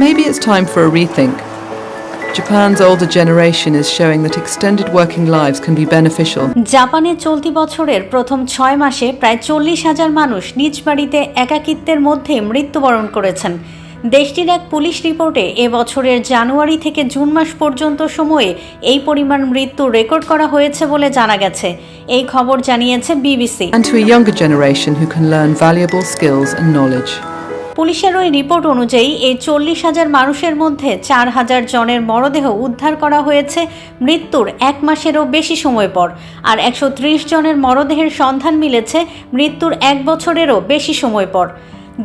maybe it's time for a rethink. Japan's older generation is showing that extended working lives can be beneficial. জাপানে চলতি বছরের প্রথম ছয় মাসে প্রায় চল্লিশ হাজার মানুষ নিজ বাড়িতে একাকিত্বের মধ্যে মৃত্যুবরণ করেছেন দেশটির এক পুলিশ রিপোর্টে এ বছরের জানুয়ারি থেকে জুন মাস পর্যন্ত সময়ে এই পরিমাণ মৃত্যু রেকর্ড করা হয়েছে বলে জানা গেছে এই খবর জানিয়েছে BBC And to a younger generation who can learn valuable skills and knowledge. পুলিশের ওই রিপোর্ট অনুযায়ী এই চল্লিশ হাজার মানুষের মধ্যে চার হাজার জনের মরদেহ উদ্ধার করা হয়েছে। মৃত্যুর এক মাসেরও বেশি সময় পর। আর একশো ত্রিশ জনের মরদেহের সন্ধান মিলেছে মৃত্যুর এক বছরেরও বেশি সময় পর।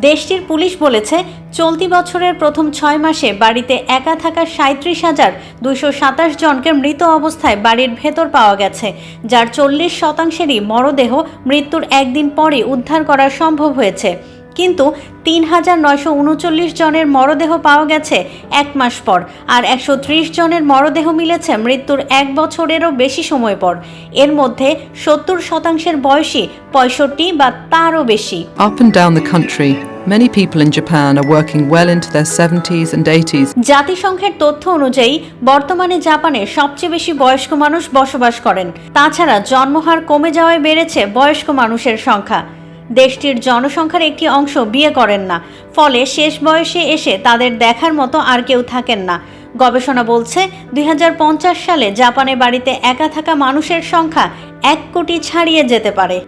দেশটির পুলিশ বলেছে, চলতি বছরের প্রথম ছয় মাসে বাড়িতে একা থাকা সাঁত্রিশ হাজার দুইশো সাতাশ জনকে মৃত অবস্থায় বাড়ির ভেতর পাওয়া গেছে, যার চল্লিশ শতাংশেরই মরদেহ মৃত্যুর একদিন পরে উদ্ধার করা সম্ভব হয়েছে। কিন্তু তিন হাজার নয়শো উনচল্লিশ জনের মরদেহ পাওয়া গেছে এক মাস পর আর একশো ত্রিশ জনের মরদেহ মিলেছে মৃত্যুর এক বছরেরও বেশি সময় পর। এর মধ্যে সত্তর শতাংশের বয়সী পঁয়ষট্টি বা তারও বেশি। Up and down the country, many people in Japan are working well into their 70s and 80s. জাতিসংঘের তথ্য অনুযায়ী বর্তমানে জাপানে সবচেয়ে বেশি বয়স্ক মানুষ বসবাস করেন। তাছাড়া জন্মহার কমে যাওয়ায় বেড়েছে বয়স্ক মানুষের সংখ্যা। দেশটির জনসংখ্যার একটি অংশ বিয়ে করেন না। ফলে শেষ বয়সে এসে তাদের দেখার মতো আর কেউ থাকেন না। গবেষণা বলছে, দুই হাজার পঞ্চাশ সালে জাপানে বাড়িতে একা থাকা মানুষের সংখ্যা এক কোটি ছাড়িয়ে যেতে পারে।